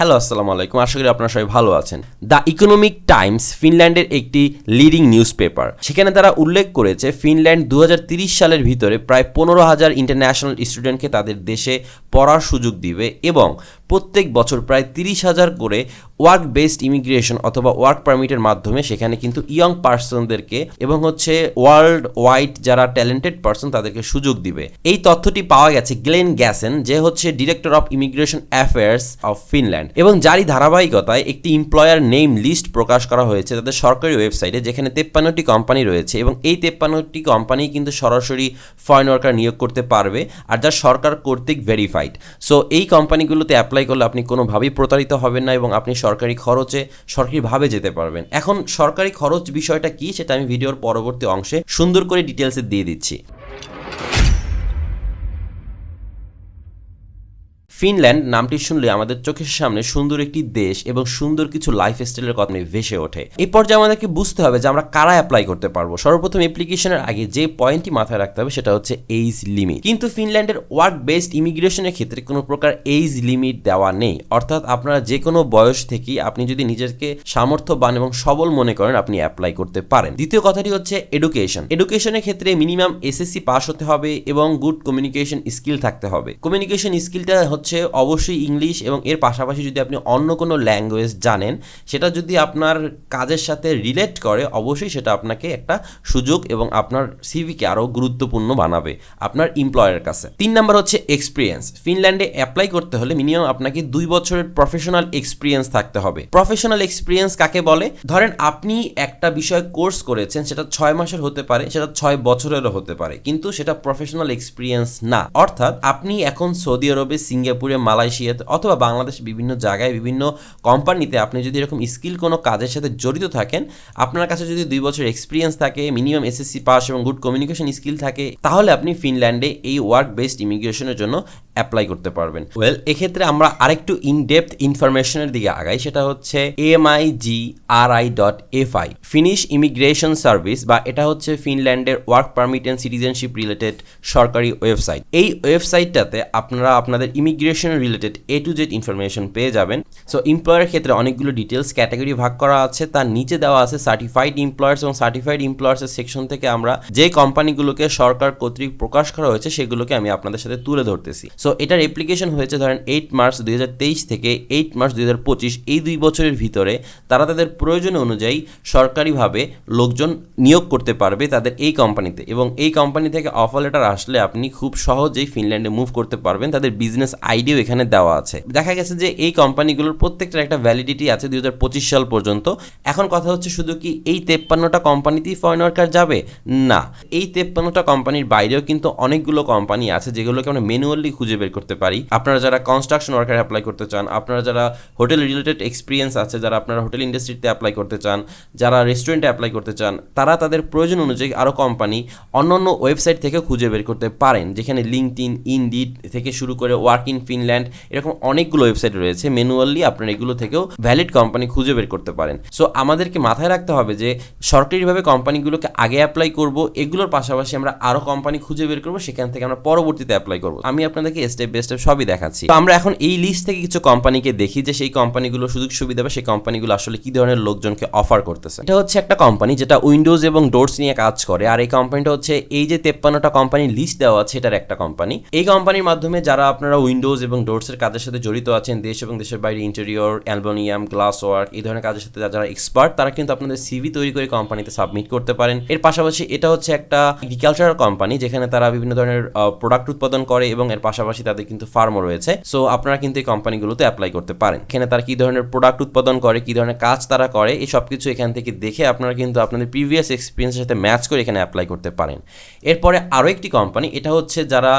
Hello, আসসালামু আলাইকুম। আশা করি আপনারা সবাই ভালো আছেন। দ্য ইকোনমিক টাইমস ফিনল্যান্ডের একটি লিডিং নিউজ পেপার সেখানে তারা উল্লেখ করেছে, ফিনল্যান্ড দু সালের ভিতরে প্রায় পনেরো হাজার ইন্টারন্যাশনাল স্টুডেন্টকে তাদের দেশে পড়ার সুযোগ দিবে এবং প্রত্যেক বছর প্রায় তিরিশ হাজার করে ওয়ার্ক বেসড ইমিগ্রেশন অথবা ওয়ার্ক পারমিটের মাধ্যমে সেখানে কিন্তু ইয়ং পার্সনদেরকে এবং হচ্ছে ওয়ার্ল্ড ওয়াইড যারা ট্যালেন্টেড পার্সন তাদেরকে সুযোগ দিবে। এই তথ্যটি পাওয়া গেছে গ্লেন গ্যাসেন, যে হচ্ছে director of immigration affairs of Finland এবং যারই ধারাবাহিকতায় একটি এমপ্লয়ার নেম লিস্ট প্রকাশ করা হয়েছে তাদের সরকারি ওয়েবসাইটে যেখানে তেপ্পান্নটি কোম্পানি রয়েছে এবং এই তেপ্পান্নটি কোম্পানি কিন্তু সরাসরি ফরেন ওয়ার্কার নিয়োগ করতে পারবে আর যা সরকার কর্তৃক ভেরিফাইড সো এই কোম্পানিগুলোতে অ্যাপ্লাই করলে আপনি কোনোভাবেই প্রতারিত হবেন না এবং আপনি সরকারি খরচে সরকারিভাবে যেতে পারবেন। এখন সরকারি খরচ বিষয়টা কী সেটা আমি ভিডিওর পরবর্তী অংশে সুন্দর করে ডিটেলসে দিয়ে দিচ্ছি। ফিনল্যান্ড নামটি শুনলে আমাদের চোখের সামনে সুন্দর একটি দেশ এবং সুন্দর কিছু লাইফ স্টাইলের কথা ভেসে ওঠে। এই পর্যায়ে আমাদেরকে বুঝতে হবে যে আমরা কারা অ্যাপ্লাই করতে পারব। সর্বপ্রথম অ্যাপ্লিকেশনের আগে যে পয়েন্টটি মাথায় রাখতে হবে সেটা হচ্ছে এইজ লিমিট কিন্তু ফিনল্যান্ডের ওয়ার্ক বেসড ইমিগ্রেশনের ক্ষেত্রে কোনো প্রকার এইজ লিমিট দেওয়া নেই। অর্থাৎ আপনারা যে কোনো বয়স থেকেই আপনি যদি নিজেকে সামর্থ্যবান এবং সবল মনে করেন, আপনি অ্যাপ্লাই করতে পারেন। দ্বিতীয় কথাটি হচ্ছে এডুকেশন এডুকেশনের ক্ষেত্রে মিনিমাম এসএসসি পাস হতে হবে এবং গুড কমিউনিকেশন স্কিল থাকতে হবে। কমিউনিকেশন স্কিলটা হচ্ছে অবশ্যই ইংলিশ এবং এর পাশাপাশি যদি আপনি অন্য কোনো ল্যাঙ্গুয়েজ জানেন, সেটা যদি আপনার কাজের সাথে রিলেট করে, অবশ্যই সেটা আপনাকে একটা সুযোগ এবং আপনার সিভিকে আরও গুরুত্বপূর্ণ বানাবে আপনার এমপ্লয়ের কাছে। তিন নাম্বার হচ্ছে এক্সপিরিয়েন্স ফিনল্যান্ডে অ্যাপ্লাই করতে হলে মিনিমাম আপনাকে দুই বছরের প্রফেশনাল এক্সপিরিয়েন্স থাকতে হবে। প্রফেশনাল এক্সপিরিয়েন্স কাকে বলে? ধরেন আপনি একটা বিষয় কোর্স করেছেন, সেটা ছয় মাসের হতে পারে, সেটা ছয় বছরেরও হতে পারে, কিন্তু সেটা প্রফেশনাল এক্সপিরিয়েন্স না। অর্থাৎ আপনি এখন সৌদি আরবে, সিঙ্গাপুরে মালয়েশিয়াতে অথবা বাংলাদেশ বিভিন্ন জায়গায় বিভিন্ন কোম্পানিতে আপনি যদি এরকম স্কিল কোনো কাজের সাথে জড়িত থাকেন, আপনার কাছে যদি দুই বছর এক্সপিরিয়েন্স থাকে মিনিমাম এসএসসি পাস এবং গুড কমিউনিকেশন স্কিল থাকে, তাহলে আপনি ফিনল্যান্ডে এই ওয়ার্ক বেসড ইমিগ্রেশনের জন্য অ্যাপ্লাই করতে পারবেন। ওয়েল এক্ষেত্রে আমরা আরেকটু ইন ডেপথ ইনফরমেশনের দিকে আগাই, সেটা হচ্ছে M I G R I dot F I Finnish immigration service বা এটা হচ্ছে ফিনল্যান্ডের work permit and citizenship related সরকারি ওয়েবসাইট এই ওয়েবসাইটটাতে আপনারা আপনাদের immigration related A to Z information পেয়ে যাবেন। সো এমপ্লয়ারের ক্ষেত্রে অনেকগুলো ডিটেলস ক্যাটাগরি ভাগ করা আছে, তার নিচে দেওয়া আছে সার্টিফাইড এমপ্লয়ার্স এবং সার্টিফাইড এমপ্লয়ার্সের সেকশন থেকে আমরা যে কোম্পানিগুলোকে সরকার কর্তৃক প্রকাশ করা হয়েছে, সেগুলোকে আমি আপনাদের সাথে তুলে ধরতেছি। সো এটার অ্যাপ্লিকেশন হয়েছে ধরেন এইট মার্চ দুই হাজার তেইশ থেকে এইট মার্চ দুই হাজার পঁচিশ। এই দুই বছরের ভিতরে তারা তাদের প্রয়োজন অনুযায়ী সরকারিভাবে লোকজন নিয়োগ করতে পারবে তাদের এই কোম্পানিতে এবং এই কোম্পানি থেকে অফার লেটার আসলে আপনি খুব সহজেই ফিনল্যান্ডে মুভ করতে পারবেন। তাদের বিজনেস আইডিও এখানে দেওয়া আছে। দেখা গেছে যে এই কোম্পানিগুলোর প্রত্যেকটার একটা ভ্যালিডিটি আছে দু হাজার পঁচিশ সাল পর্যন্ত। এখন কথা হচ্ছে শুধু কি এই তেপ্পান্নটা কোম্পানিতেই ফরেন ওয়ার্কার যাবে? না। এই তেপ্পান্নটা কোম্পানির বাইরেও কিন্তু অনেকগুলো কোম্পানি আছে যেগুলোকে আমরা ম্যানুয়ালি খুঁজে বের করতে পারি। আপনারা যারা কনস্ট্রাকশন ওয়ার্কার অ্যাপ্লাই করতে চান, আপনারা যারা হোটেল রিলেটেড এক্সপিরিয়েন্স আছে, যারা আপনারা হোটেল ইন্ডাস্ট্রিতে অ্যাপ্লাই করতে চান, যারা রেস্টুরেন্টে অ্যাপ্লাই করতে চান, তারা তাদের প্রয়োজন অনুযায়ী আরও কোম্পানি অন্য অন্য ওয়েবসাইট থেকে খুঁজে বের করতে পারেন, যেখানে লিঙ্কড ইন ইনডিড থেকে শুরু করে ওয়ার্ক ইন ফিনল্যান্ড এরকম অনেকগুলো ওয়েবসাইট রয়েছে। ম্যানুয়ালি আপনারা এগুলো থেকেও ভ্যালিড কোম্পানি খুঁজে বের করতে পারেন। সো আমাদেরকে মাথায় রাখতে হবে যে, সরকারিভাবে কোম্পানিগুলোকে আগে অ্যাপ্লাই করব, এগুলোর পাশাপাশি আমরা আরও কোম্পানি খুঁজে বের করব, সেখান থেকে আমরা পরবর্তীতে অ্যাপ্লাই করব। আমি আপনাদেরকে স্টেপ বাই স্টেপ সবই দেখাচ্ছি। তো আমরা এখন এই লিস্ট থেকে কিছু কোম্পানিকে দেখি যে সেই কোম্পানিগুলো সুযোগ সুবিধা বা সেই কোম্পানিগুলো আসলে কি ধরনের লোকজনকে অফার করতেছে। এটা হচ্ছে একটা কোম্পানি যেটা উইন্ডোজ এবং ডোরস নিয়ে কাজ করে। আর এই কোম্পানিটা হচ্ছে এই যে তেপ্পান্নটা কোম্পানির লিস্ট দেওয়া আছে, এটার একটা কোম্পানি এই কোম্পানির মাধ্যমে যারা আপনারা উইন্ডোজ এবং ডোরসের কাজের সাথে জড়িত আছেন, দেশ এবং দেশের বাইরে ইন্টেরিয়র অ্যালবোনিয়াম গ্লাস ওয়ার্ক এই ধরনের কাজের সাথে যারা এক্সপার্ট তারা কিন্তু আপনাদের সিভি তৈরি করে কোম্পানিতে সাবমিট করতে পারেন। এর পাশাপাশি এটা হচ্ছে একটা এগ্রিকালচারাল কোম্পানি যেখানে তারা বিভিন্ন ধরনের প্রোডাক্ট উৎপাদন করে এবং এর পাশাপাশি তাদের কিন্তু ফার্মও রয়েছে। সো আপনারা কিন্তু এই কোম্পানিগুলোতে অ্যাপ্লাই করতে পারেন। এখানে তারা কি ধরনের প্রোডাক্ট উৎপাদন করে, কি ধরনের কাজ তারা করে, এই সব কিছু এখান থেকে দেখে আপনারা কিন্তু আপনাদের প্রিভিয়াস এক্সপিরিয়েন্সের সাথে ম্যাচ করে এখানে অ্যাপ্লাই করতে পারেন। এরপরে আরও একটি কোম্পানি এটা হচ্ছে যারা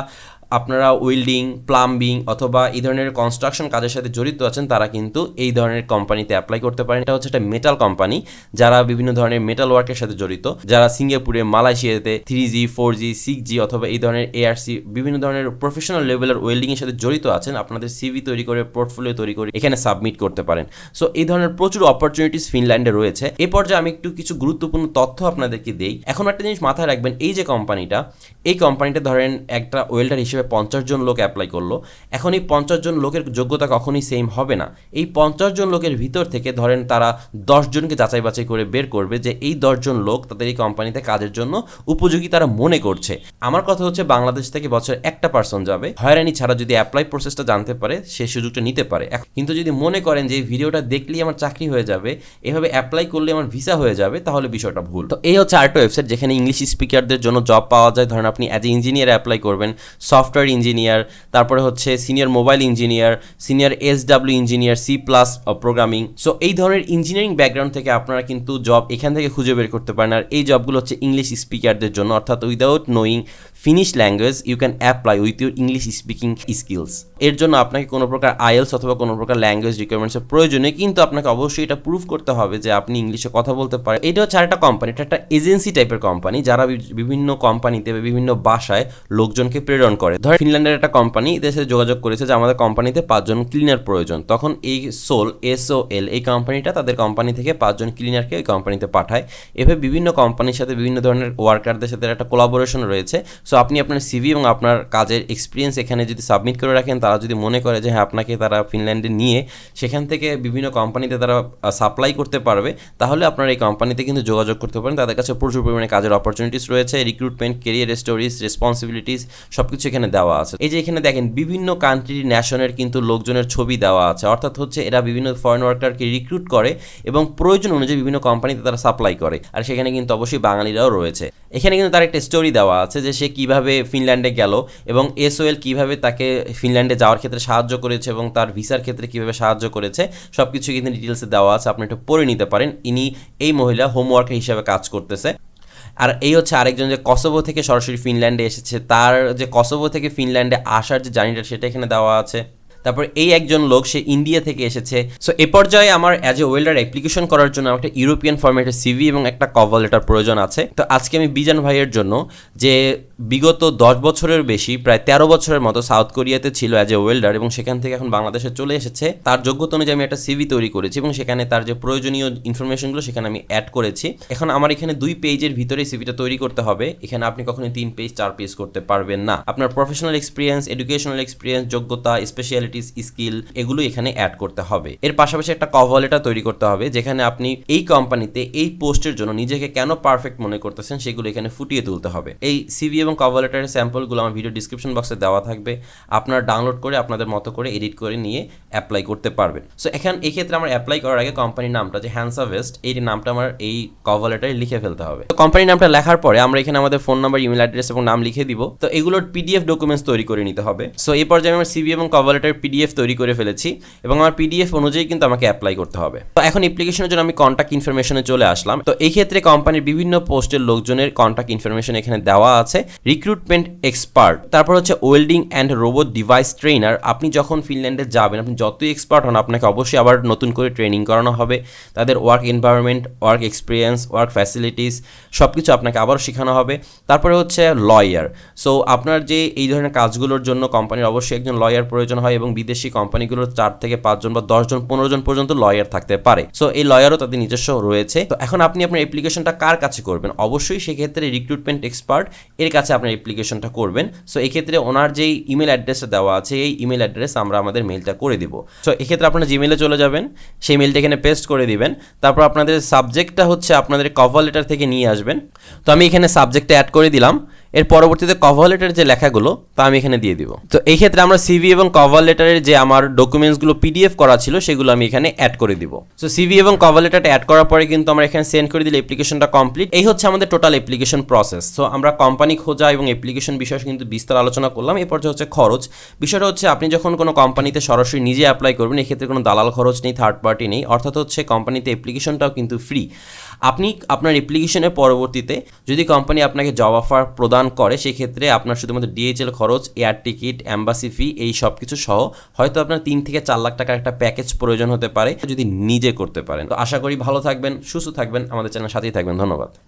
আপনারা ওয়েল্ডিং প্লাম্বিং অথবা এই ধরনের কনস্ট্রাকশন কাজের সাথে জড়িত আছেন, তারা কিন্তু এই ধরনের কোম্পানিতে অ্যাপ্লাই করতে পারেন। এটা হচ্ছে একটা মেটাল কোম্পানি যারা বিভিন্ন ধরনের মেটাল ওয়ার্কের সাথে জড়িত, যারা সিঙ্গাপুরে মালয়েশিয়াতে three G four G six G অথবা এই ধরনের এআরসি বিভিন্ন ধরনের প্রফেশনাল লেভেলের ওয়েল্ডিংয়ের সাথে জড়িত আছেন, আপনাদের সিভি তৈরি করে পোর্টফোলিও তৈরি করে এখানে সাবমিট করতে পারেন। সো এই ধরনের প্রচুর অপরচুনিটিস ফিনল্যান্ডে রয়েছে। এ পর্যায়ে আমি একটু কিছু গুরুত্বপূর্ণ তথ্য আপনাদেরকে দেই। এখন একটা জিনিস মাথায় রাখবেন, এই যে কোম্পানিটা এই কোম্পানিটা ধরেন একটা ওয়েল্ডার হিসেবে হিসেবে পঞ্চাশ জন লোক অ্যাপ্লাই করল। এখন এই পঞ্চাশ জন লোকের যোগ্যতা কখনই সেম হবে না। এই পঞ্চাশ জন লোকের ভিতর থেকে ধরেন তারা দশজনকে যাচাই বাছাই করে বের করবে যে এই দশজন লোক তাদের এই কোম্পানিতে কাজের জন্য উপযোগী তারা মনে করছে। আমার কথা হচ্ছে বাংলাদেশ থেকে বছর একটা পার্সন যাবে। হয়রানি ছাড়া যদি অ্যাপ্লাই প্রসেসটা জানতে পারে, সে সুযোগটা নিতে পারে। কিন্তু যদি মনে করেন যে ভিডিওটা দেখলেই আমার চাকরি হয়ে যাবে, এভাবে অ্যাপ্লাই করলে আমার ভিসা হয়ে যাবে, তাহলে বিষয়টা ভুল। তো এই হচ্ছে আরেকটা ওয়েবসাইট যেখানে ইংলিশ স্পিকারদের জন্য জব পাওয়া যায়। ধরেন আপনি অ্যাজ এ ইঞ্জিনিয়ার অ্যাপ্লাই করবেন সফটওয়্যার ইঞ্জিনিয়ার, তারপরে হচ্ছে senior mobile engineer, senior S W engineer, C plus programming so এই ধরনের ইঞ্জিনিয়ারিং ব্যাকগ্রাউন্ড থেকে আপনারা কিন্তু জব এখান থেকে খুঁজে বের করতে পারেন। আর এই জবগুলো হচ্ছে ইংলিশ স্পিকারদের জন্য, অর্থাৎ without knowing Finnish language you can apply with your English speaking skills এর জন্য আপনাকে কোনো প্রকার আইএলস অথবা কোনো প্রকার ল্যাঙ্গুয়েজ রিকোয়ারমেন্টসের প্রয়োজনে কিন্তু আপনাকে অবশ্যই এটা প্রুভ করতে হবে যে আপনি ইংলিশে কথা বলতে পারেন। এটা হচ্ছে আরেকটা কোম্পানি এটা একটা এজেন্সি টাইপের কোম্পানি যারা বিভিন্ন কোম্পানিতে বা বিভিন্ন বাসায় লোকজনকে প্রেরণ করে। ধর ফিনল্যান্ডের একটা কোম্পানি সাথে যোগাযোগ করেছে যে আমাদের কোম্পানিতে পাঁচজন ক্লিনার প্রয়োজন। তখন এই সোল এস ও এল এই কোম্পানিটা তাদের কোম্পানি থেকে পাঁচজন ক্লিনারকে ওই কোম্পানিতে পাঠায়। এভাবে বিভিন্ন কোম্পানির সাথে বিভিন্ন ধরনের ওয়ার্কারদের সাথে একটা কোলাবোরেশন রয়েছে। সো আপনি আপনার সিভি এবং আপনার কাজের এক্সপিরিয়েন্স এখানে যদি সাবমিট করে রাখেন, তারা যদি মনে করে যে হ্যাঁ আপনাকে তারা ফিনল্যান্ডে নিয়ে সেখান থেকে বিভিন্ন কোম্পানিতে তারা সাপ্লাই করতে পারবে, তাহলে আপনার এই কোম্পানিতে কিন্তু যোগাযোগ করতে পারেন তাদের কাছে প্রচুর পরিমাণে কাজের অপরচুনিটিস রয়েছে রিক্রুটমেন্ট কেরিয়ার স্টোরিজ রেসপন্সিবিলিটিস সব কিছু এখানে দেওয়া আছে। এই যে, এখানে দেখেন, বিভিন্ন কান্ট্রি ন্যাশনের কিন্তু লোকজনের ছবি দেওয়া আছে। অর্থাৎ হচ্ছে, এরা বিভিন্ন ফরেন ওয়ার্কারকে রিক্রুট করে এবং প্রয়োজন অনুযায়ী বিভিন্ন কোম্পানিতে তারা সাপ্লাই করে। আর সেখানে কিন্তু অবশ্যই বাঙালিরাও রয়েছে। এখানে কিন্তু তার একটা স্টোরি দেওয়া আছে যে সে কীভাবে ফিনল্যান্ডে গেল এবং এসওএল কীভাবে তাকে ফিনল্যান্ডে যাওয়ার ক্ষেত্রে সাহায্য করেছে এবং তার ভিসার ক্ষেত্রে কীভাবে সাহায্য করেছে সব কিছু কিন্তু ডিটেলসে দেওয়া আছে, আপনি একটু পড়ে নিতে পারেন। ইনি এই মহিলা হোমওয়ার্কার হিসাবে কাজ করতেছে। আর এই হচ্ছে আরেকজন যে কসোভো থেকে সরাসরি ফিনল্যান্ডে এসেছে, তার যে কসোভো থেকে ফিনল্যান্ডে আসার যে জার্নিটা সেটা এখানে দেওয়া আছে। তারপর এই একজন লোক, সে ইন্ডিয়া থেকে এসেছে। সো এ পর্যায়ে আমার অ্যাজ এ ওয়েল্ডার অ্যাপ্লিকেশন করার জন্য একটা ইউরোপিয়ান ফর্মেটের সিভি এবং একটা কভার লেটার প্রয়োজন আছে। তো আজকে আমি বিজান ভাইয়ের জন্য যে বিগত দশ বছরের বেশি, প্রায় তেরো বছরের মতো সাউথ কোরিয়াতে ছিল অ্যাজ এ ওয়েল্ডার এবং সেখান থেকে এখন বাংলাদেশে চলে এসেছে। তার যোগ্যতা অনুযায়ী আমি একটা সিভি তৈরি করেছি এবং সেখানে তার যে প্রয়োজনীয় ইনফরমেশনগুলো সেখানে আমি অ্যাড করেছি। এখন আমার এখানে দুই পেজের ভিতরে সিভিটা তৈরি করতে হবে। এখানে আপনি কখনোই তিন পেজ চার পেজ করতে পারবেন না। আপনার প্রফেশনাল এক্সপিরিয়েন্স এডুকেশনাল এক্সপিরিয়েন্স যোগ্যতা স্পেশালিটিস স্কিল এগুলো এখানে অ্যাড করতে হবে। এর পাশাপাশি একটা কভার লেটার তৈরি করতে হবে, যেখানে আপনি এই কোম্পানিতে এই পোস্টের জন্য নিজেকে কেন পারফেক্ট মনে করতেছেন সেগুলো এখানে ফুটিয়ে তুলতে হবে। এই সিভি এবং কভার লেটারের স্যাম্পলগুলো আমার ভিডিও ডিসক্রিপশন বক্সে দেওয়া থাকবে। আপনারা ডাউনলোড করে আপনাদের মতো করে এডিট করে নিয়ে অ্যাপ্লাই করতে পারবেন। সো এখন এই ক্ষেত্রে আমার অ্যাপ্লাই করার আগে কোম্পানির নামটা যে হ্যান্সা ওয়েস্ট এই নামটা আমার এই কভার লেটারে লিখে ফেলতে হবে। তো কোম্পানির নামটা লেখার পরে আমরা এখানে আমাদের ফোন নাম্বার ইমেল অ্যাড্রেস এবং নাম লিখে দিব। তো এগুলোর পিডিএফ ডকুমেন্টস তৈরি করে নিতে হবে। সো এই পর্যায়ে আমার সিভি এবং কভার লেটার পিডিএফ তৈরি করে ফেলেছি এবং আমার পিডিএফ অনুযায়ী কিন্তু আমাকে অ্যাপ্লাই করতে হবে। তো এখন অ্যাপ্লিকেশনের জন্য আমি কন্ট্যাক্ট ইনফরমেশনে চলে আসলাম। তো এই ক্ষেত্রে কোম্পানির বিভিন্ন পোস্টের লোকজনের কন্ট্যাক্ট ইনফরমেশন এখানে দেওয়া আছে। রিক্রুটমেন্ট এক্সপার্ট তারপর হচ্ছে welding and robot device trainer আপনি যখন ফিনল্যান্ডে যাবেন, আপনি যতই এক্সপার্ট হন, আপনাকে অবশ্যই আবার নতুন করে ট্রেনিং করানো হবে। তাদের work environment work experience work facilities সব কিছু আপনাকে আবারও শেখানো হবে। তারপরে হচ্ছে লয়ার সো আপনার যে এই ধরনের কাজগুলোর জন্য কোম্পানির অবশ্যই একজন লয়ার প্রয়োজন হয় এবং বিদেশি কোম্পানিগুলোর চার থেকে পাঁচজন বা দশজন পনেরো জন পর্যন্ত লয়ার থাকতে পারে। সো এই লয়ারও তাদের নিজস্ব রয়েছে। তো এখন আপনি আপনার অ্যাপ্লিকেশনটা কার কাছে করবেন? অবশ্যই সেক্ষেত্রে রিক্রুটমেন্ট এক্সপার্ট এর কাছে আপনার অ্যাপ্লিকেশনটা করবেন। সো এক্ষেত্রে ওনার যেই ইমেল অ্যাড্রেসটা দেওয়া আছে, এই ইমেল অ্যাড্রেস আমরা আমাদের মেলটা করে দিব। সো এক্ষেত্রে আপনার জিমেলে চলে যাবেন, সেই মেলটা এখানে পেস্ট করে দিবেন। তারপর আপনাদের সাবজেক্টটা হচ্ছে আপনাদের কভার লেটার থেকে নিয়ে আসবেন। তো আমি এখানে সাবজেক্টটা অ্যাড করে দিলাম। এর পরবর্তীতে কভার লেটারের যে লেখাগুলো, তা আমি এখানে দিয়ে দিব। তো এই ক্ষেত্রে আমরা সিভি এবং কভার লেটারের যে আমার ডকুমেন্টসগুলো পিডিএফ করা ছিল, সেগুলো আমি এখানে অ্যাড করে দিব। সো সিভি এবং কভার লেটারটা অ্যাড করার পরে কিন্তু আমরা এখানে সেন্ড করে দিলে অ্যাপ্লিকেশনটা কমপ্লিট এই হচ্ছে আমাদের টোটাল অ্যাপ্লিকেশন প্রসেস সো আমরা কোম্পানি খোঁজা এবং অ্যাপ্লিকেশন বিষয়ে কিন্তু বিস্তার আলোচনা করলাম। এই পর্যায়ে হচ্ছে খরচ। বিষয়টা হচ্ছে আপনি যখন কোনো কোম্পানিতে সরাসরি নিজে অ্যাপ্লাই করবেন, এক্ষেত্রে কোনো দালাল খরচ নেই থার্ড পার্টি নেই। অর্থাৎ হচ্ছে কোম্পানিতে অ্যাপ্লিকেশনটাও কিন্তু ফ্রি আপনি আপনার অ্যাপ্লিকেশনের পরবর্তীতে যদি কোম্পানি আপনাকে জব অফার প্রদান করে সেক্ষেত্রে আপনার শুধুমাত্র ডিএইচএল খরচ এয়ার টিকিট অ্যাম্বাসি ফি এই সব কিছু সহ হয়তো আপনার তিন থেকে চার লাখ টাকার একটা প্যাকেজ প্রয়োজন হতে পারে, যদি নিজে করতে পারেন। তো আশা করি ভালো থাকবেন, সুস্থ থাকবেন, আমাদের চ্যানেল সাথেই থাকবেন। ধন্যবাদ।